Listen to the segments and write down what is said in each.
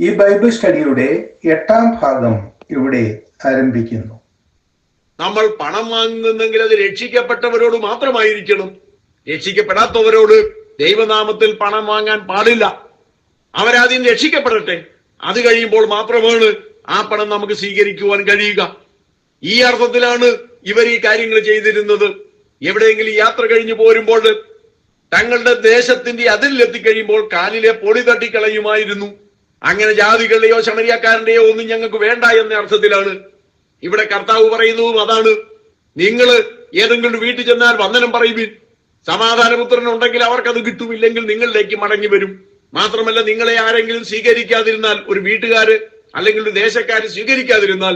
ഈ ബൈബിൾ സ്റ്റഡിയുടെ എട്ടാം ഭാഗം ഇവിടെ ആരംഭിക്കുന്നു. നമ്മൾ പണം വാങ്ങുന്നെങ്കിൽ അത് രക്ഷിക്കപ്പെട്ടവരോട് മാത്രമായിരിക്കണം. രക്ഷിക്കപ്പെടാത്തവരോട് ദൈവനാമത്തിൽ പണം വാങ്ങാൻ പാടില്ല. അവരാദ്യം രക്ഷിക്കപ്പെടട്ടെ. അത് കഴിയുമ്പോൾ മാത്രമാണ് ആ പണം നമുക്ക് സ്വീകരിക്കുവാൻ കഴിയുക. ഈ അർത്ഥത്തിലാണ് ഇവർ ഈ കാര്യങ്ങൾ ചെയ്തിരുന്നത്. എവിടെയെങ്കിലും യാത്ര കഴിഞ്ഞു പോരുമ്പോൾ തങ്ങളുടെ ദേശത്തിന്റെ അതിരിലെത്തിക്കഴിയുമ്പോൾ കാലിലെ പൊടി തട്ടിക്കളയുമായിരുന്നു. അങ്ങനെ ജാതികളുടെയോ ശമരിയക്കാരന്റെയോ ഒന്നും ഞങ്ങൾക്ക് വേണ്ട എന്ന അർത്ഥത്തിലാണ് ഇവിടെ കർത്താവ് പറയുന്നതും അതാണ്. നിങ്ങൾ ഏതെങ്കിലും വീട്ടിൽ ചെന്നാൽ വന്ദനം പറയുവിൻ. സമാധാനപുത്രൻ ഉണ്ടെങ്കിൽ അവർക്കത് കിട്ടുമില്ലെങ്കിൽ നിങ്ങളിലേക്ക് മടങ്ങി വരും. മാത്രമല്ല നിങ്ങളെ ആരെങ്കിലും സ്വീകരിക്കാതിരുന്നാൽ ഒരു വീട്ടുകാര് അല്ലെങ്കിൽ ഒരു ദേശക്കാര് സ്വീകരിക്കാതിരുന്നാൽ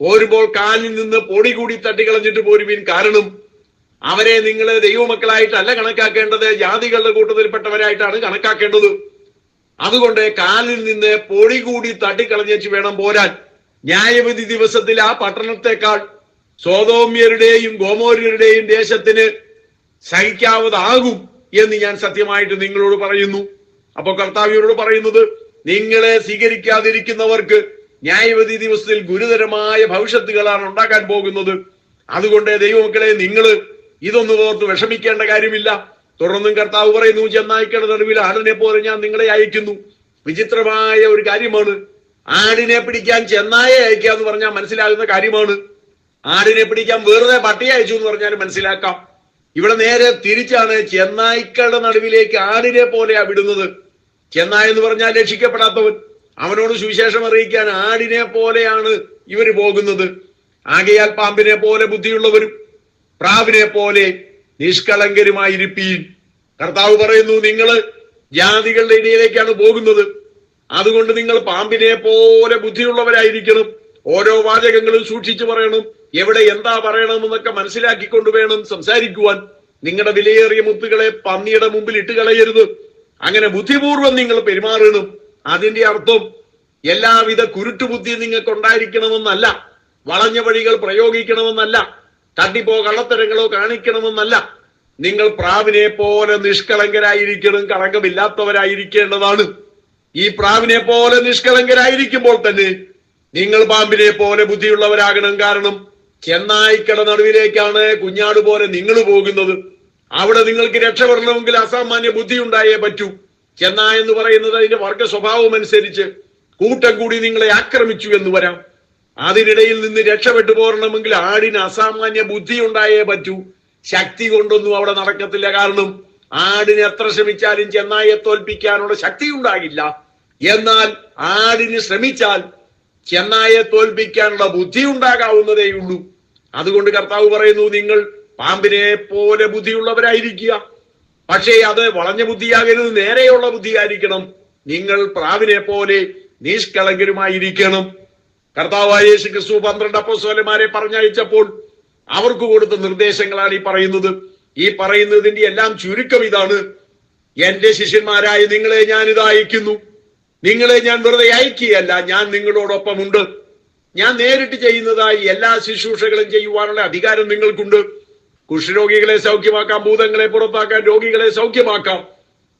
പോരുമ്പോൾ കാലിൽ നിന്ന് പൊടി കൂടി തട്ടിക്കളഞ്ഞിട്ട് പോരുവിൻ. കാരണം അവരെ നിങ്ങൾ ദൈവമക്കളായിട്ടല്ല കണക്കാക്കേണ്ടത് ജാതികളുടെ കൂട്ടത്തിൽപ്പെട്ടവരായിട്ടാണ് കണക്കാക്കേണ്ടത്. അതുകൊണ്ട് കാലിൽ നിന്ന് പൊടി കൂടി തട്ടിക്കളഞ്ഞേച്ച് വേണം പോരാൻ. ന്യായവിധി ദിവസത്തിൽ ആ പട്ടണത്തെക്കാൾ സോതോമ്യരുടെയും ഗോമോര്യരുടെയും ദേശത്തിന് സഹിക്കാവതാകും എന്ന് ഞാൻ സത്യമായിട്ട് നിങ്ങളോട് പറയുന്നു. അപ്പൊ കർത്താവിയോട് പറയുന്നത് നിങ്ങളെ സ്വീകരിക്കാതിരിക്കുന്നവർക്ക് ന്യായവതി ദിവസത്തിൽ ഗുരുതരമായ ഭവിഷ്യത്തുകളാണ് ഉണ്ടാക്കാൻ പോകുന്നത്. അതുകൊണ്ട് ദൈവമക്കളെ നിങ്ങൾ ഇതൊന്നും ഓർത്ത് വിഷമിക്കേണ്ട കാര്യമില്ല. തുടർന്നും കർത്താവ് പറയുന്നു ചെന്നായിക്കട നടുവിൽ ആടിനെ പോലെ ഞാൻ നിങ്ങളെ അയക്കുന്നു. വിചിത്രമായ ഒരു കാര്യമാണ്. ആടിനെ പിടിക്കാൻ ചെന്നായെ അയക്കുക എന്ന് പറഞ്ഞാൽ മനസ്സിലാകുന്ന കാര്യമാണ്. ആടിനെ പിടിക്കാൻ വെറുതെ പട്ടിയെ അയച്ചു എന്ന് പറഞ്ഞാൽ മനസ്സിലാക്കാം. ഇവിടെ നേരെ തിരിച്ചാണ് ചെന്നായ്ക്കളുടെ നടുവിലേക്ക് ആടിനെ പോലെയാ വിടുന്നത്. ചെന്നായ എന്ന് പറഞ്ഞാൽ രക്ഷിക്കപ്പെടാത്തവൻ. അവനോട് സുവിശേഷം അറിയിക്കാൻ ആടിനെ പോലെയാണ് ഇവർ പോകുന്നത്. ആകയാൽ പാമ്പിനെ പോലെ ബുദ്ധിയുള്ളവരും പ്രാവിനെ പോലെ നിഷ്കളങ്കരുമായിരിപ്പീൻ. കർത്താവ് പറയുന്നു നിങ്ങൾ ജാതികളുടെ ഇടയിലേക്കാണ് പോകുന്നത്. അതുകൊണ്ട് നിങ്ങൾ പാമ്പിനെ പോലെ ബുദ്ധിയുള്ളവരായിരിക്കണം. ഓരോ വാചകങ്ങളും സൂക്ഷിച്ചു പറയണം. എവിടെ എന്താ പറയണമെന്നൊക്കെ മനസ്സിലാക്കിക്കൊണ്ട് വേണം സംസാരിക്കുവാൻ. നിങ്ങളുടെ വിലയേറിയ മുത്തുകളെ പന്നിയുടെ മുമ്പിൽ ഇട്ട് കളയരുത്. അങ്ങനെ ബുദ്ധിപൂർവം നിങ്ങൾ പെരുമാറണം. അതിന്റെ അർത്ഥം എല്ലാവിധ കുരുട്ടുബുദ്ധി നിങ്ങൾക്ക് ഉണ്ടായിരിക്കണമെന്നല്ല വളഞ്ഞ വഴികൾ പ്രയോഗിക്കണമെന്നല്ല. തട്ടിപ്പോ കള്ളത്തരങ്ങളോ കാണിക്കണമെന്നല്ല. നിങ്ങൾ പ്രാവിനെ പോലെ നിഷ്കളങ്കരായിരിക്കണം കളങ്കമില്ലാത്തവരായിരിക്കേണ്ടതാണ്. ഈ പ്രാവിനെ പോലെ നിഷ്കളങ്കരായിരിക്കുമ്പോൾ തന്നെ നിങ്ങൾ പാമ്പിനെ പോലെ ബുദ്ധിയുള്ളവരാകണം. കാരണം ചെന്നായിക്കട നടുവിലേക്കാണ് കുഞ്ഞാട് പോലെ നിങ്ങൾ പോകുന്നത്. അവിടെ നിങ്ങൾക്ക് രക്ഷപ്പെടണമെങ്കിൽ അസാമാന്യ ബുദ്ധി ഉണ്ടായേ പറ്റൂ. ചെന്നായ എന്ന് പറയുന്നത് അതിന്റെ വർഗ സ്വഭാവം അനുസരിച്ച് കൂട്ടം കൂടി നിങ്ങളെ ആക്രമിച്ചു എന്ന് വരാം. അതിനിടയിൽ നിന്ന് രക്ഷപ്പെട്ടു പോരണമെങ്കിൽ ആടിന് അസാമാന്യ ബുദ്ധി ഉണ്ടായേ പറ്റൂ. ശക്തി കൊണ്ടൊന്നും അവിടെ നടക്കത്തില്ല. കാരണം ആടിന് എത്ര ശ്രമിച്ചാലും ചെന്നായെ തോൽപ്പിക്കാനുള്ള ശക്തി ഉണ്ടാകില്ല. എന്നാൽ ആടിന് ശ്രമിച്ചാൽ ചെന്നായെ തോൽപ്പിക്കാനുള്ള ബുദ്ധി ഉണ്ടാകാവുന്നതേ ഉള്ളൂ. അതുകൊണ്ട് കർത്താവ് പറയുന്നു നിങ്ങൾ പാമ്പിനെ പോലെ ബുദ്ധിയുള്ളവരായിരിക്കുക. പക്ഷേ അത് വളഞ്ഞ ബുദ്ധിയാകരുത്. നേരെയുള്ള ബുദ്ധിയായിരിക്കണം. നിങ്ങൾ പ്രാവിനെ പോലെ നിഷ്കളങ്കരുമായിരിക്കണം. കർത്താവായ യേശു ക്രിസ്തു പന്ത്രണ്ട് അപ്പോസ്തലന്മാരെ പറഞ്ഞയച്ചപ്പോൾ അവർക്ക് കൊടുത്ത നിർദ്ദേശങ്ങളാണ് ഈ പറയുന്നത്. ഈ പറയുന്നതിന്റെ എല്ലാം ചുരുക്കം ഇതാണ്. എന്റെ ശിഷ്യന്മാരായ നിങ്ങളെ ഞാൻ ഇത് അയക്കുന്നു. നിങ്ങളെ ഞാൻ വെറുതെ അയക്കുകയല്ല ഞാൻ നിങ്ങളോടൊപ്പമുണ്ട്. ഞാൻ നേരിട്ട് ചെയ്യുന്നതായി എല്ലാ ശുശ്രൂഷകളും ചെയ്യുവാനുള്ള അധികാരം നിങ്ങൾക്കുണ്ട്. കുഷ്ഠരോഗികളെ സൗഖ്യമാക്കാം ഭൂതങ്ങളെ പുറത്താക്കാം രോഗികളെ സൗഖ്യമാക്കാം.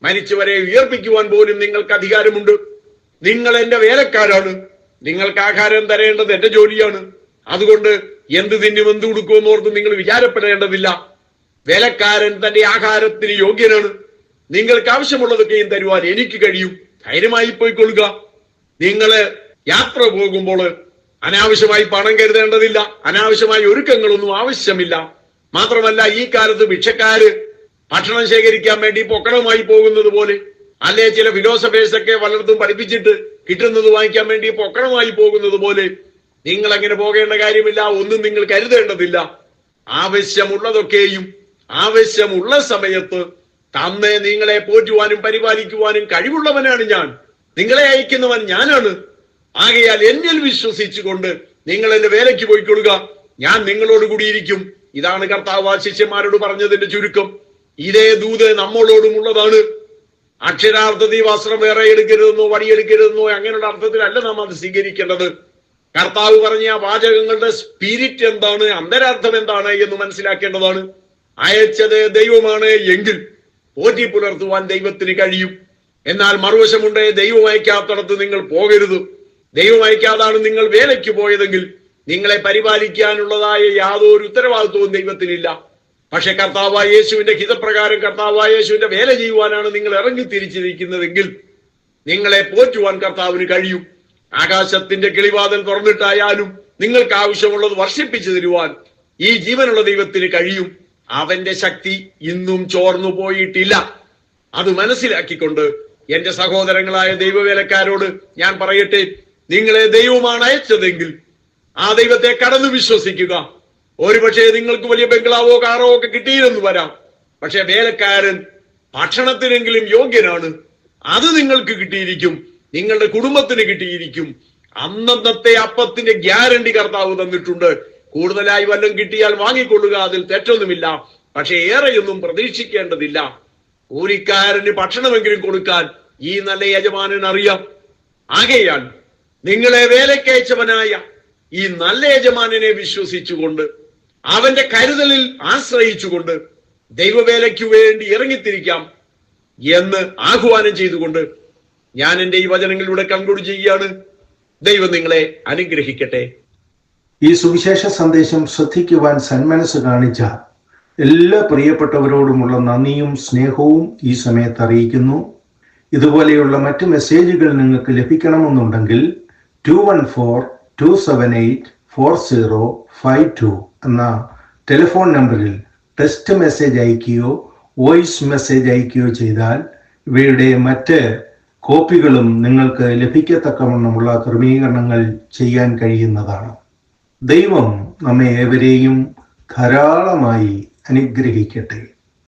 മരിച്ചവരെ ഉയർപ്പിക്കുവാൻ പോലും നിങ്ങൾക്ക് അധികാരമുണ്ട്. നിങ്ങൾ എന്റെ വേലക്കാരാണ്. നിങ്ങൾക്ക് ആഹാരം തരേണ്ടത് എന്റെ ജോലിയാണ്. അതുകൊണ്ട് എന്ത് തിന്നും എന്ത് കൊടുക്കുമെന്ന് ഓർത്ത് നിങ്ങൾ വിചാരപ്പെടേണ്ടതില്ല. വേലക്കാരൻ തന്റെ ആഹാരത്തിന് യോഗ്യനാണ്. നിങ്ങൾക്ക് ആവശ്യമുള്ളതൊക്കെയും തരുവാൻ എനിക്ക് കഴിയും. ധൈര്യമായി പോയിക്കൊള്ളുക. നിങ്ങൾ യാത്ര പോകുമ്പോൾ അനാവശ്യമായി പണം കരുതേണ്ടതില്ല. അനാവശ്യമായി ഒരുക്കങ്ങളൊന്നും ആവശ്യമില്ല. മാത്രമല്ല ഈ കാലത്ത് ഭിക്ഷക്കാര് ഭക്ഷണം ശേഖരിക്കാൻ വേണ്ടി പൊക്കണമായി പോകുന്നത് പോലെ അല്ലെ ചില ഫിലോസഫേഴ്സ് ഒക്കെ പലർത്തും പഠിപ്പിച്ചിട്ട് കിട്ടുന്നത് വാങ്ങിക്കാൻ വേണ്ടി പൊക്കണമായി പോകുന്നത് പോലെ നിങ്ങൾ അങ്ങനെ പോകേണ്ട കാര്യമില്ല ഒന്നും നിങ്ങൾ കരുതേണ്ടതില്ല. ആവശ്യമുള്ളതൊക്കെയും ആവശ്യമുള്ള സമയത്ത് തന്നെ നിങ്ങളെ പോറ്റുവാനും പരിപാലിക്കുവാനും കഴിവുള്ളവനാണ് ഞാൻ. നിങ്ങളെ അയക്കുന്നവൻ ഞാനാണ്. ആകയാൽ എന്നിൽ വിശ്വസിച്ചുകൊണ്ട് നിങ്ങൾ എന്റെ വേലയ്ക്ക് പോയിക്കൊള്ളുക. ഞാൻ നിങ്ങളോട് കൂടിയിരിക്കും. ഇതാണ് കർത്താവ് ശിഷ്യന്മാരോട് പറഞ്ഞതിന്റെ ചുരുക്കം. ഇതേ ദൂത് നമ്മളോടും ഉള്ളതാണ് അക്ഷരാർത്ഥത്തിൽ വസ്ത്രം വേറെ എടുക്കരുതെന്നോ വടിയെടുക്കരുതെന്നോ അങ്ങനെയുള്ള അർത്ഥത്തിലല്ല നാം അത് സ്വീകരിക്കേണ്ടത്. കർത്താവ് പറഞ്ഞ ആ വാചകങ്ങളുടെ സ്പിരിറ്റ് എന്താണ് അന്തരാർത്ഥം എന്താണ് എന്ന് മനസ്സിലാക്കേണ്ടതാണ്. അയച്ചത് ദൈവമാണ് എങ്കിൽ പോറ്റി പുലർത്തുവാൻ ദൈവത്തിന് കഴിയും. എന്നാൽ മറുവശമുണ്ട് ദൈവം അയക്കാത്തടത്ത് നിങ്ങൾ പോകരുത്. ദൈവം അയക്കാതാണ് നിങ്ങൾ വേലയ്ക്ക് പോയതെങ്കിൽ നിങ്ങളെ പരിപാലിക്കാനുള്ളതായ യാതൊരു ഉത്തരവാദിത്വവും ദൈവത്തിനില്ല. പക്ഷെ കർത്താവായ യേശുവിന്റെ ഹിതപ്രകാരം കർത്താവായ യേശുവിന്റെ വേല ചെയ്യുവാനാണ് നിങ്ങൾ ഇറങ്ങി തിരിച്ചിരിക്കുന്നതെങ്കിൽ നിങ്ങളെ പോറ്റുവാൻ കർത്താവിന് കഴിയും. ആകാശത്തിന്റെ കിളിവാതൽ തുറന്നിട്ടായാലും നിങ്ങൾക്ക് ആവശ്യമുള്ളത് വർഷിപ്പിച്ചു തരുവാൻ ഈ ജീവനുള്ള ദൈവത്തിന് കഴിയും. അവന്റെ ശക്തി ഇന്നും ചോർന്നു പോയിട്ടില്ല. അത് മനസ്സിലാക്കിക്കൊണ്ട് എന്റെ സഹോദരങ്ങളായ ദൈവവേലക്കാരോട് ഞാൻ പറയട്ടെ നിങ്ങളെ ദൈവമാണ് അയച്ചതെങ്കിൽ ആ ദൈവത്തെ കടന്നു വിശ്വസിക്കുക. ഒരുപക്ഷെ നിങ്ങൾക്ക് വലിയ ബംഗ്ലാവോ കാറോ ഒക്കെ കിട്ടിയില്ലെന്ന് വരാം. പക്ഷെ വേലക്കാരൻ ഭക്ഷണത്തിനെങ്കിലും യോഗ്യനാണ്. അത് നിങ്ങൾക്ക് കിട്ടിയിരിക്കും. നിങ്ങളുടെ കുടുംബത്തിന് കിട്ടിയിരിക്കും. അന്നന്നത്തെ അപ്പത്തിന്റെ ഗ്യാരണ്ടി കർത്താവ് തന്നിട്ടുണ്ട്. കൂടുതലായി വല്ലതും കിട്ടിയാൽ വാങ്ങിക്കൊള്ളുക അതിൽ തെറ്റൊന്നുമില്ല. പക്ഷെ ഏറെയൊന്നും പ്രതീക്ഷിക്കേണ്ടതില്ല. കൂലിക്കാരന് ഭക്ഷണമെങ്കിലും കൊടുക്കാൻ ഈ നല്ല യജമാനൻ അറിയാം. ആകെയാൽ നിങ്ങളെ വേലക്കയച്ചവനായ ഈ നല്ല യജമാനനെ വിശ്വസിച്ചുകൊണ്ട് അവന്റെ കരുതലിൽ ആശ്രയിച്ചുകൊണ്ട് ദൈവവേലയ്ക്ക് വേണ്ടി ഇറങ്ങിത്തിരിക്കാം എന്ന് ആഹ്വാനം ചെയ്തുകൊണ്ട് ഞാൻ എന്റെ ഈ വചനങ്ങളിലൂടെ കൺക്ലൂഡ് ചെയ്യുകയാണ്. ദൈവം നിങ്ങളെ അനുഗ്രഹിക്കട്ടെ. ഈ സുവിശേഷ സന്ദേശം ശ്രദ്ധിക്കുവാൻ സന്മനസ് കാണിച്ച എല്ലാ പ്രിയപ്പെട്ടവരോടുമുള്ള നന്ദിയും സ്നേഹവും ഈ സമയത്ത് അറിയിക്കുന്നു. ഇതുപോലെയുള്ള മറ്റ് മെസ്സേജുകൾ നിങ്ങൾക്ക് ലഭിക്കണമെന്നുണ്ടെങ്കിൽ two one four two seven eight four zero five two എന്ന ടെലിഫോൺ നമ്പറിൽ ടെക്സ്റ്റ് മെസ്സേജ് അയക്കുകയോ വോയിസ് മെസ്സേജ് അയക്കുകയോ ചെയ്താൽ ഇവയുടെ മറ്റ് കോപ്പികളും നിങ്ങൾക്ക് ലഭിക്കത്തക്കവണ്ണമുള്ള ക്രമീകരണങ്ങൾ ചെയ്യാൻ കഴിയുന്നതാണ്. ദൈവം നമ്മെ ഏവരെയും ധാരാളമായി അനുഗ്രഹിക്കട്ടെ.